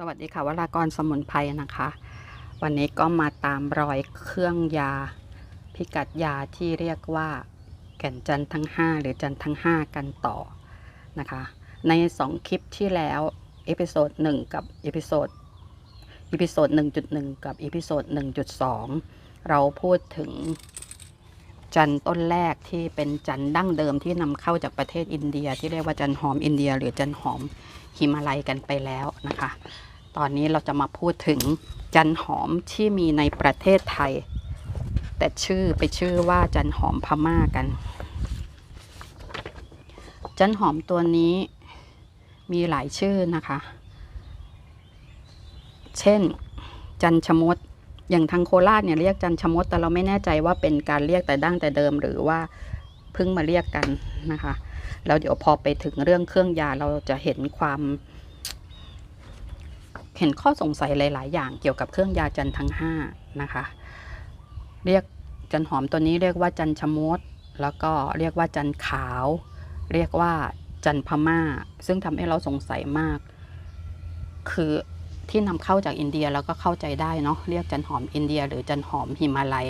สวัสดีค่ะวรากรสมุนไพรนะคะ วันนี้ก็มาตามรอยเครื่องยา พิกัดยาที่เรียกว่าแก่นจันทั้ง 5 หรือจันทั้ง 5 กันต่อนะคะ ใน 2 คลิปที่แล้วเอพิโซด1กับเอพิโซดอีพิโซด1.1 กับอีพิโซด1.2 เราพูดถึงจันต้นแรกที่เป็นจันดั้งเดิมที่นำเข้าจากประเทศอินเดีย ที่เรียกว่าจันหอมอินเดีย หรือจันหอมหิมาลัยกันไปแล้วนะคะ ตอนนี้เราจะมาพูดถึงจันหอมที่มีในประเทศไทย แต่ชื่อไปชื่อว่าจันหอมพม่ากัน จันหอมตัวนี้มีหลายชื่อนะคะ เช่น จันชมดอย่างทางโคราชเนี่ยเรียกจันชมดแต่เราไม่แน่ใจว่าเป็นการเรียกแต่ดั้งแต่เดิมหรือว่าเพิ่งมาเรียกกันนะคะ แล้วเดี๋ยวพอไปถึงเรื่องเครื่องยาเราจะเห็นความ เห็นข้อสงสัยหลาย ๆ อย่างเกี่ยวกับเครื่องยาจันทั้ง 5 นะคะ เรียกจันหอมตัวนี้เรียกว่าจันชะมด แล้วก็เรียกว่าจันขาว เรียกว่าจันพม่า ซึ่งทำให้เราสงสัยมาก คือที่นำเข้าจากอินเดียเราก็เข้าใจได้เนาะเรียกจันหอมอินเดีย หรือจันหอมหิมาลัย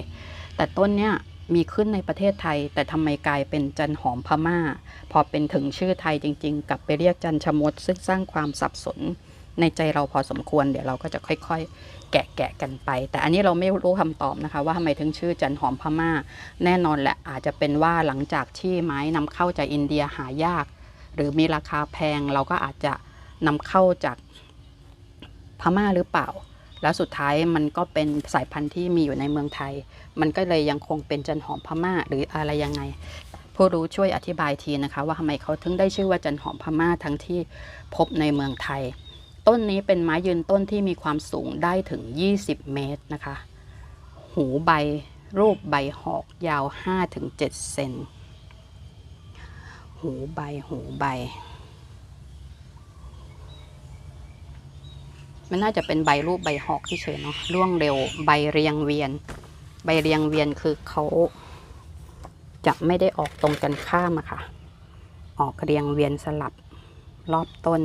แต่ต้นเนี้ยมีขึ้นในประเทศไทย แต่ทำไมกลายเป็นจันหอมพม่า พอเป็นถึงชื่อไทยจริง ๆ กลับไปเรียกจันชะมดซึ่งสร้างความสับสน ในใจเราพอสมควร เดี๋ยวเราก็จะค่อย ๆ แกะแกะกันไป แต่อันนี้เราไม่รู้คำตอบนะคะ ว่าทำไมถึงชื่อจันหอมพม่า แน่นอนแหละอาจจะเป็นว่าหลังจากที่ไม้นำเข้าจากอินเดียหายาก หรือมีราคาแพงเราก็อาจจะนำเข้าจากพม่าหรือเปล่า แล้วสุดท้ายมันก็เป็นสายพันธุ์ที่มีอยู่ในเมืองไทย มันก็เลยยังคงเป็นจันหอมพม่าหรืออะไรยังไงผู้รู้ช่วยอธิบายทีนะคะ ว่าทำไมเขาถึงได้ชื่อว่าจันหอมพม่าทั้งที่พบในเมืองไทย ต้นนี้เป็นไม้ยืนต้นที่มีความสูงได้ถึง 20 เมตรนะคะ หูใบรูปใบหอกยาว 5-7 เซน หูใบหูใบ มันน่าจะเป็นใบรูปใบหอกที่เฉยเนาะร่วงเร็วใบเรียงเวียน ใบเรียงเวียนคือเขาจะไม่ได้ออกตรงกันข้ามอะค่ะ ออกเรียงเวียนสลับรอบต้น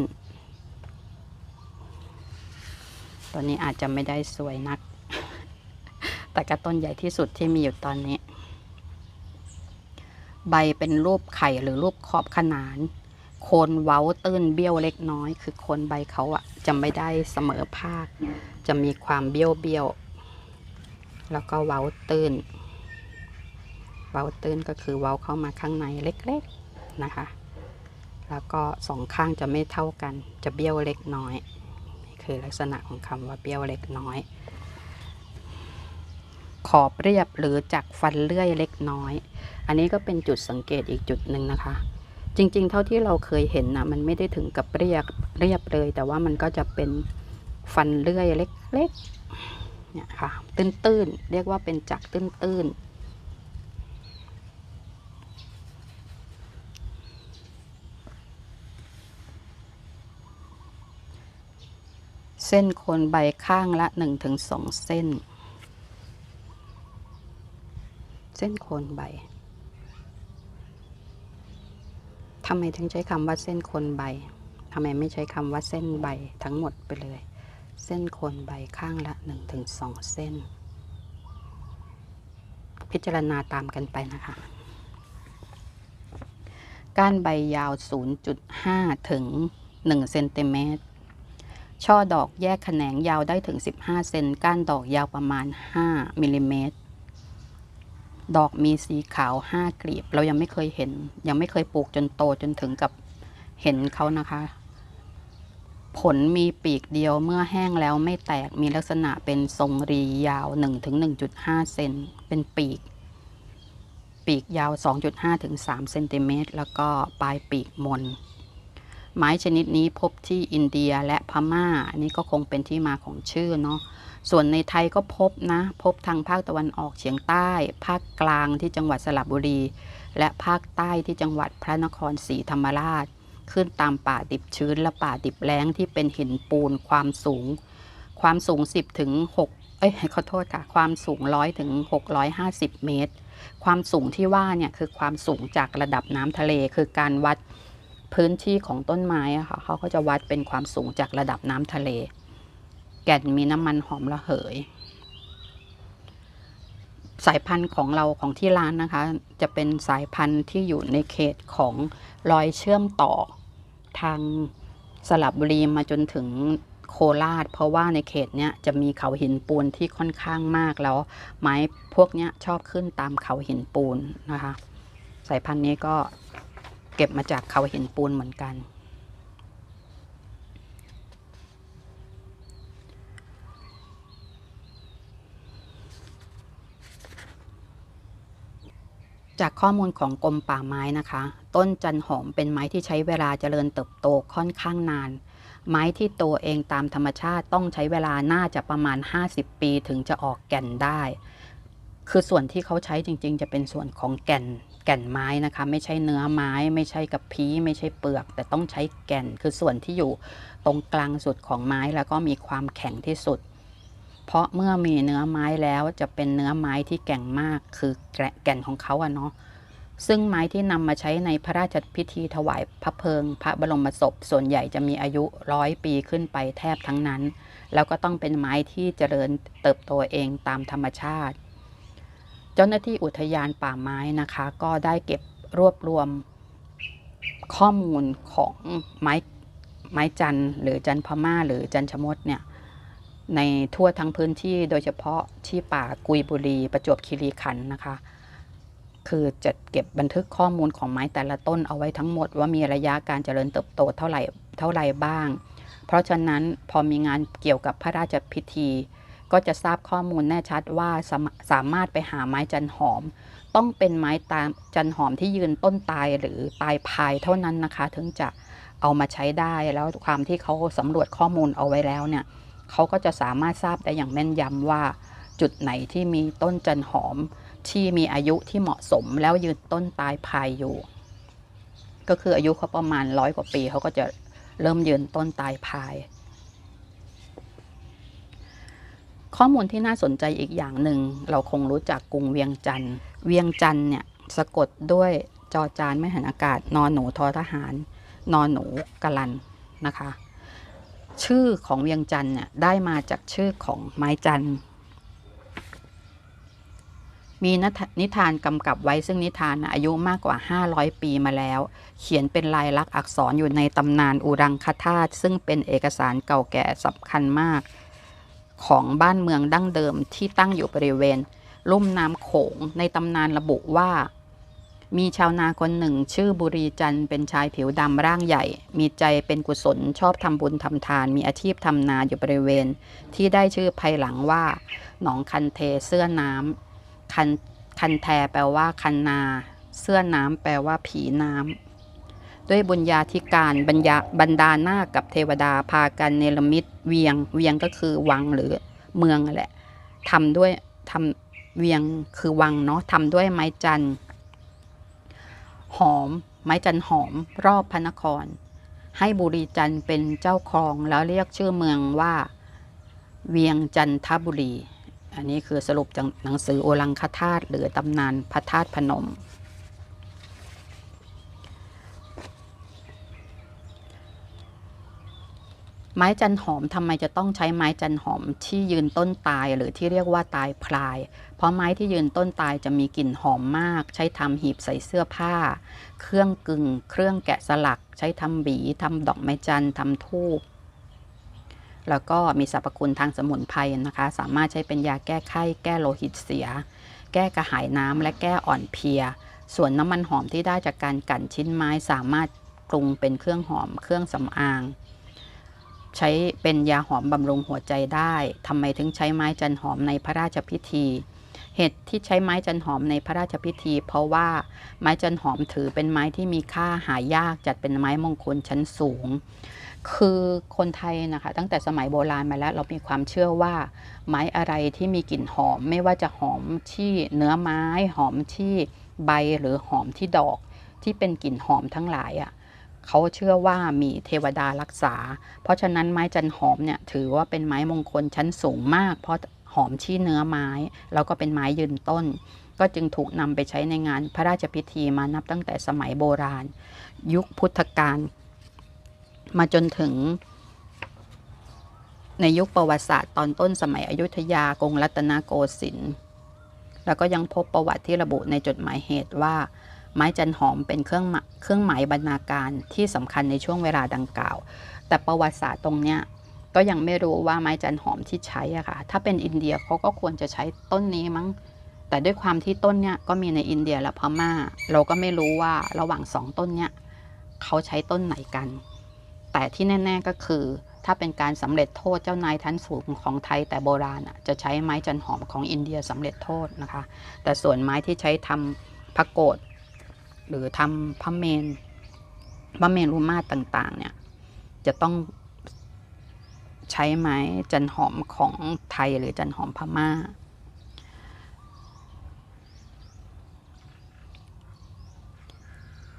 ตัวนี้อาจจะไม่ได้สวยนัก แต่ก็ต้นใหญ่ที่สุดที่มีอยู่ตอนนี้ ใบเป็นรูปไข่หรือรูปขอบขนาน โคนเว้าตื้นเบี้ยวเล็กน้อย คือโคนใบเขาอะจะไม่ได้เสมอภาค จะมีความเบี้ยวเบี้ยว แล้วก็เว้าตื้น เว้าตื้นก็คือเว้าเข้ามาข้างในเล็กๆนะคะ แล้วก็สองข้างจะไม่เท่ากัน จะเบี้ยวเล็กน้อย คือลักษณะของคำว่าเบี้ยวเล็กน้อย ขอบเรียบหรือจากฟันเลื่อยเล็กน้อย อันนี้ก็เป็นจุดสังเกตอีกจุดหนึ่งนะคะ จริง ๆ เท่าที่เราเคยเห็นนะมันไม่ได้ถึงกับเรียบเรียบเลย แต่ว่ามันก็จะเป็นฟันเลื่อยเล็กๆเนี่ยค่ะตื้นๆเรียกว่าเป็นจักตื้นๆ ส้นโคนใบข้างละ 1-2 เส้น เส้นโคนใบทำไมถึงใช้คำว่าเส้นโคนใบทำไมไม่ใช้คำว่าเส้นใบทั้งหมดไปเลย เส้นโคนใบข้างละ 1-2 เส้น พิจารณาตามกันไปนะคะก้านใบยาว 0.5 ถึง 1 เซนติเมตร ช่อดอกแยกแขนงยาวได้ถึง 15 เซน ก้านดอกยาวประมาณ 5มิลลิเมตร ดอกมีสีขาว 5กลีบ เรายังไม่เคยเห็น ยังไม่เคยปลูกจนโตจนถึงกับเห็นเขานะคะ ผลมีปีกเดียวเมื่อแห้งแล้วไม่แตก มีลักษณะเป็นทรงรียาว 1-1.5 เซน เป็นปีก ปีกยาว 2.5ถึง3เซนติเมตร แล้วก็ปลายปีกมน ไม้ชนิดนี้พบที่อินเดียและพม่า อันนี้ก็คงเป็นที่มาของชื่อเนาะ ส่วนในไทยก็พบนะ พบทางภาคตะวันออกเฉียงใต้ ภาคกลางที่จังหวัดสระบุรี และภาคใต้ที่จังหวัดพระนครศรีธรรมราช ขึ้นตามป่าดิบชื้นและป่าดิบแล้งที่เป็นหินปูนความสูง ความสูง 10ถึง6เอ้ยขอโทษค่ะ ความสูง 100ถึง650 เมตร ความสูงที่ว่าเนี่ยคือความสูงจากระดับน้ำทะเลคือการวัด พื้นที่ของต้นไม้อะค่ะเขาก็จะวัดเป็นความสูงจากระดับน้ำทะเล แก่นมีน้ำมันหอมระเหย สายพันธุ์ของเราของที่ร้านนะคะ จะเป็นสายพันธุ์ที่อยู่ในเขตของรอยเชื่อมต่อทางสลับบุรีมาจนถึงโคราช เพราะว่าในเขตเนี้ยจะมีเขาหินปูนที่ค่อนข้างมากแล้ว ไม้พวกเนี้ยชอบขึ้นตามเขาหินปูนนะคะ สายพันธุ์นี้ก็ เก็บมาจากเขาหินปูนเหมือนกัน จากข้อมูลของกรมป่าไม้นะคะ ต้นจันหอมเป็นไม้ที่ใช้เวลาเจริญเติบโตค่อนข้างนาน ไม้ที่โตเองตามธรรมชาติต้องใช้เวลาน่าจะประมาณ 50 ปีถึงจะออกแก่นได้ คือส่วนที่เขาใช้จริง ๆ จะเป็นส่วนของแก่น แก่นไม้นะคะ ไม่ใช่เนื้อไม้ ไม่ใช่กับพีไม่ใช่เปลือก แต่ต้องใช้แก่นคือส่วนที่อยู่ตรงกลางสุดของไม้แล้วก็มีความแข็งที่สุด เพราะเมื่อมีเนื้อไม้แล้วจะเป็นเนื้อไม้ที่แก่งมากคือแก่นของเขาอะเนาะซึ่งไม้ที่นำมาใช้ในพระราชพิธีถวายพระเพลิง พระบรมศพส่วนใหญ่จะมีอายุร้อยปีขึ้นไปแทบทั้งนั้น แล้วก็ต้องเป็นไม้ที่เจริญเติบโตเองตามธรรมชาติ เจ้าหน้าที่อุทยานป่าไม้นะคะ ก็ได้เก็บรวบรวมข้อมูลของไม้ไม้จันหรือจันพม่าหรือจันชมดเนี่ยในทั่วทั้งพื้นที่โดยเฉพาะที่ป่ากุยบุรีประจวบคีรีขันธ์นะคะ คือจะเก็บบันทึกข้อมูลของไม้แต่ละต้นเอาไว้ทั้งหมดว่ามีระยะการเจริญเติบโตเท่าไหร่เท่าไหร่บ้าง เพราะฉะนั้นพอมีงานเกี่ยวกับพระราชพิธี ก็จะทราบข้อมูลแน่ชัดว่าสามสามารถไปหาไม้จันหอม ต้องเป็นไม้ตามจันหอมที่ยืนต้นตายหรือตายพายเท่านั้นนะคะ ถึงจะเอามาใช้ได้แล้วความที่เขาสำรวจข้อมูลเอาไว้แล้วเนี่ยเขาก็จะสามารถทราบได้อย่างแม่นยำว่า จุดไหนที่มีต้นจันหอมที่มีอายุที่เหมาะสมแล้วยืนต้นตายพายอยู่ ก็คืออายุเขาประมาณร้อยกว่าปีเขาก็จะเริ่มยืนต้นตายพาย ข้อมูลที่น่าสนใจอีกอย่างหนึ่ง เราคงรู้จักกรุงเวียงจันทร์เวียงจันทร์เนี่ยสะกดด้วยจอจานไม่หันอากาศนอนหนูทอทหาร นอนหนูกะลันนะคะ ชื่อของเวียงจันทร์เนี่ยได้มาจากชื่อของไม้จันทร์มีนิทานกำกับไว้ซึ่งนิทานอายุมากกว่า 500 ปีมาแล้ว เขียนเป็นลายลักษณ์อักษรอยู่ในตำนานอุรังคธาตุซึ่งเป็นเอกสารเก่าแก่สำคัญมาก ของบ้านเมืองดั้งเดิมที่ตั้งอยู่บริเวณลุ่มน้ำโขงในตำนานระบุว่า มีชาวนาคนหนึ่งชื่อบุรีจันเป็นชายผิวดำร่างใหญ่ มีใจเป็นกุศลชอบทำบุญทำทาน มีอาชีพทำนาอยู่บริเวณ ที่ได้ชื่อภายหลังว่า หนองคันเทเสื้อน้ำคันคันแทแปลว่าคันนา เสื้อน้ำแปลว่าผีน้ำ ด้วยบุญญาธิการบรรยาบรรดาหน้ากับเทวดาพากันเนรมิตเวียงเวียงก็คือวังหรือเมืองแหละทำด้วยทำเวียงคือวังเนาะทำด้วยไม้จันหอม ไม้จันหอมรอบพระนคร ให้บุรีจันเป็นเจ้าครองแล้วเรียกชื่อเมืองว่า เวียงจันทบุรี อันนี้คือสรุปจากหนังสือโอลังคธาตุหรือตำนานพระธาตุพนม ไม้จันหอมทำไมจะต้องใช้ไม้จันหอมที่ยืนต้นตายหรือที่เรียกว่าตายพลาย เพราะไม้ที่ยืนต้นตายจะมีกลิ่นหอมมาก ใช้ทำหีบใส่เสื้อผ้า เครื่องกึ่ง เครื่องแกะสลัก ใช้ทำหวีทำดอกไม้จันทำทูบแล้วก็มีสรรพคุณทางสมุนไพรนะคะ สามารถใช้เป็นยาแก้ไข้ แก้โลหิตเสีย แก้กระหายน้ำและแก้อ่อนเพลีย ส่วนน้ำมันหอมที่ได้จากการกั่นชิ้นไม้สามารถปรุงเป็นเครื่องหอม เครื่องสำอาง ใช้เป็นยาหอมบำรุงหัวใจได้ทำไมถึงใช้ไม้จันหอมในพระราชพิธี เหตุที่ใช้ไม้จันหอมในพระราชพิธี เพราะว่าไม้จันหอมถือเป็นไม้ที่มีค่าหายากจัดเป็นไม้มงคลชั้นสูง คือคนไทยนะคะ ตั้งแต่สมัยโบราณมาแล้วเรามีความเชื่อว่า ไม้อะไรที่มีกลิ่นหอม ไม่ว่าจะหอมที่เนื้อไม้หอมที่ใบหรือหอมที่ดอกที่เป็นกลิ่นหอมทั้งหลายอะ่ะ เขาเชื่อว่ามีเทวดารักษา เพราะฉะนั้นไม้จันหอมเนี่ยถือว่าเป็นไม้มงคลชั้นสูงมาก เพราะหอมที่เนื้อไม้ แล้วก็เป็นไม้ยืนต้น ก็จึงถูกนำไปใช้ในงานพระราชพิธีมานับตั้งแต่สมัยโบราณ ยุคพุทธกาลมาจนถึง ในยุคประวัติศาสตร์ตอนต้นสมัยอยุธยากรุงรัตนโกสินทร์แล้วก็ยังพบประวัติที่ระบุในจดหมายเหตุว่า ไม้จันหอมเป็นเครื่องเครื่องหมายบรรณาการที่สำคัญในช่วงเวลาดังกล่าว แต่ประวัติศาสตร์ตรงเนี้ยก็ยังไม่รู้ว่าไม้จันหอมที่ใช้อะค่ะ ถ้าเป็นอินเดียเขาก็ควรจะใช้ต้นนี้มั้ง แต่ด้วยความที่ต้นเนี้ยก็มีในอินเดียและพม่า เราก็ไม่รู้ว่าระหว่างสองต้นเนี้ยเขาใช้ต้นไหนกัน แต่ที่แน่ ๆก็คือ ถ้าเป็นการสำเร็จโทษเจ้านายชั้นสูงของไทยแต่โบราณจะใช้ไม้จันหอมของอินเดียสำเร็จโทษนะคะ แต่ส่วนไม้ที่ใช้ทำพระโกฏ หรือทำพระเมนพระเมนรุมาตรต่าง ๆ เนี่ย จะต้องใช้ไม้จันหอมของไทยหรือจันหอมพม่า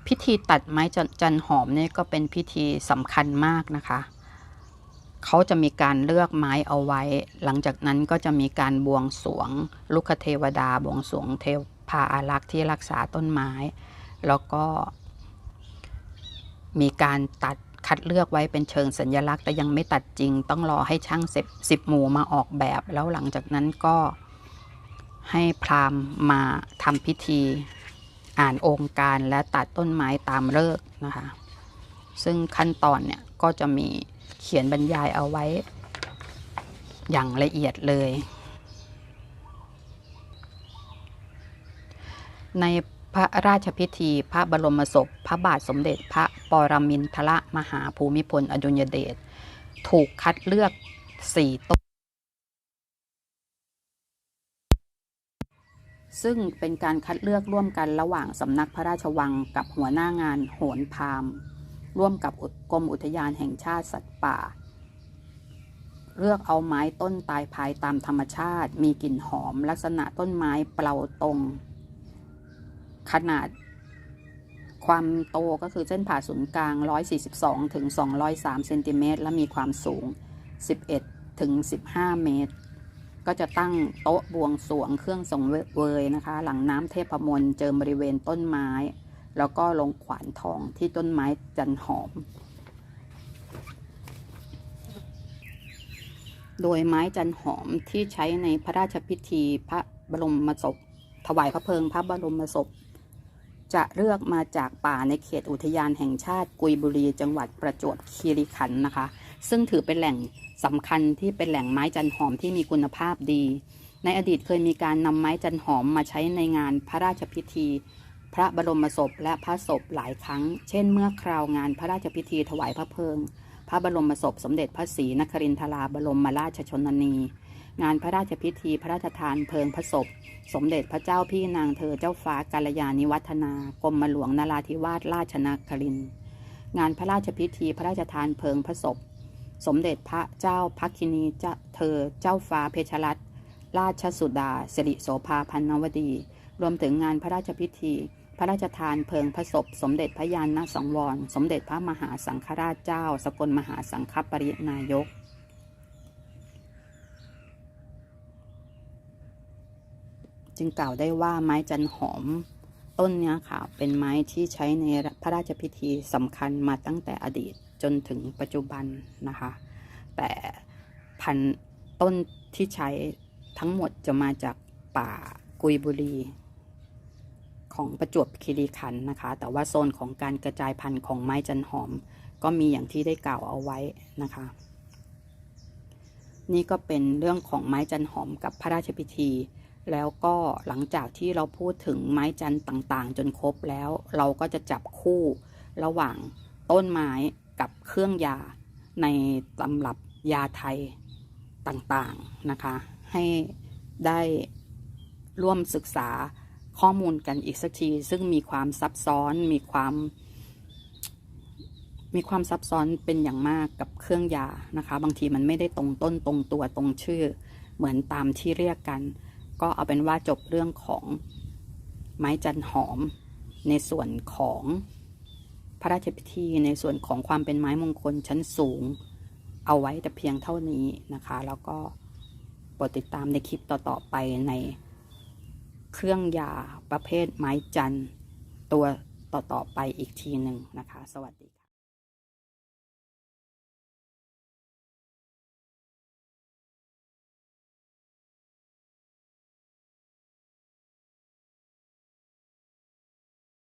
พิธีตัดไม้จันจันหอมเนี่ยก็เป็นพิธีสำคัญมากนะคะเขาจะมีการเลือกไม้เอาไว้ หลังจากนั้นก็จะมีการบวงสรวง ลุกเทวดา บวงสรวงเทพาอารักษ์ที่รักษาต้นไม้ แล้วก็มีการตัดคัดเลือกไว้เป็นเชิงสัญลักษณ์ แต่ยังไม่ตัดจริง ต้องรอให้ช่างเสิบสิบหมู่มาออกแบบ แล้วหลังจากนั้นก็ให้พราหมณ์มาทำพิธีอ่านองค์การและตัดต้นไม้ตามเลิกนะคะ ซึ่งขั้นตอนเนี่ยก็จะมีเขียนบรรยายเอาไว้อย่างละเอียดเลย ใน พระราชพิธี พระบรมศพ พระบาทสมเด็จพระปรมินทรมหาภูมิพลอดุลยเดชถูกคัดเลือกสี่ต้นซึ่งเป็นการคัดเลือกร่วมกันระหว่างสำนักพระราชวังกับหัวหน้างานโหนพามร่วมกับกรมอุทยานแห่งชาติสัตว์ป่า เลือกเอาไม้ต้นตายภายตามธรรมชาติ มีกลิ่นหอม ลักษณะต้นไม้เปล่าตรง ขนาดความโตก็คือเส้นผ่าศูนย์กลาง 142 ถึง 203 เซนติเมตร และมีความสูง 11 ถึง 15 เมตร ก็จะตั้งโต๊ะบวงสวงเครื่องทรงเวยนะคะ หลังน้ำเทพมนต์เจิมบริเวณต้นไม้ แล้วก็ลงขวานทองที่ต้นไม้จันหอม โดยไม้จันหอมที่ใช้ในพระราชพิธีพระบรมศพถวายพระเพลิงพระบรมศพ จะเลือกมาจากป่าในเขตอุทยานแห่งชาติกุยบุรี จังหวัดประจวบคีรีขันธ์นะคะ ซึ่งถือเป็นแหล่งสำคัญที่เป็นแหล่งไม้จันหอมที่มีคุณภาพดี ในอดีตเคยมีการนำไม้จันหอมมาใช้ในงานพระราชพิธี พระบรมศพและพระศพหลายครั้ง เช่น เมื่อคราวงานพระราชพิธีถวายพระเพลิง พระบรมศพสมเด็จพระศรีนครินทราบรมราชชนนี งานพระราชพิธีพระราชทานเพลิงพระศพ สมเด็จพระเจ้าพี่นางเธอเจ้าฟ้ากาลยานิวัฒนากรมหลวงนราธิวาสราชนคริน งานพระราชพิธีพระราชทานเพลิงพระศพ สมเด็จพระเจ้าพักคินีเธอเจ้าฟ้าเพชรรัตนราชสุดาสิริโสภาพันนวดี รวมถึงงานพระราชพิธี พระราชทานเพลิงพระศพ สมเด็จพระยานนสังวร สมเด็จพระมหาสังฆราชเจ้า สกลมหาสังฆปรินายก จึงกล่าวได้ว่าไม้จันหอมต้นเนี้ยค่ะ เป็นไม้ที่ใช้ในพระราชพิธีสำคัญมาตั้งแต่อดีตจนถึงปัจจุบันนะคะ แต่พันต้นที่ใช้ทั้งหมดจะมาจากป่ากุยบุรีของประจวบคีรีขันธ์นะคะ แต่ว่าโซนของการกระจายพันธุ์ของไม้จันหอม ก็มีอย่างที่ได้กล่าวเอาไว้นะคะ นี่ก็เป็นเรื่องของไม้จันหอมกับพระราชพิธี แล้วก็หลังจากที่เราพูดถึงไม้จันต่างๆ จนครบแล้ว เราก็จะจับคู่ระหว่างต้นไม้กับเครื่องยาในตำรับยาไทยต่างๆนะคะ ให้ได้ร่วมศึกษาข้อมูลกันอีกสักที ซึ่งมีความซับซ้อนมีความ มีความซับซ้อนเป็นอย่างมากกับเครื่องยานะคะ บางทีมันไม่ได้ตรงต้นตรงตัวตรงชื่อ เหมือนตามที่เรียกกัน ก็เอาเป็นว่าจบเรื่องของไม้จันหอม ในส่วนของพระราชพิธีในส่วนของความเป็นไม้มงคลชั้นสูง เอาไว้แต่เพียงเท่านี้นะคะ แล้วก็โปรดติดตามในคลิปต่อๆไปในเครื่องยาประเภทไม้จันตัวต่อๆไปอีกทีหนึ่งนะคะ สวัสดี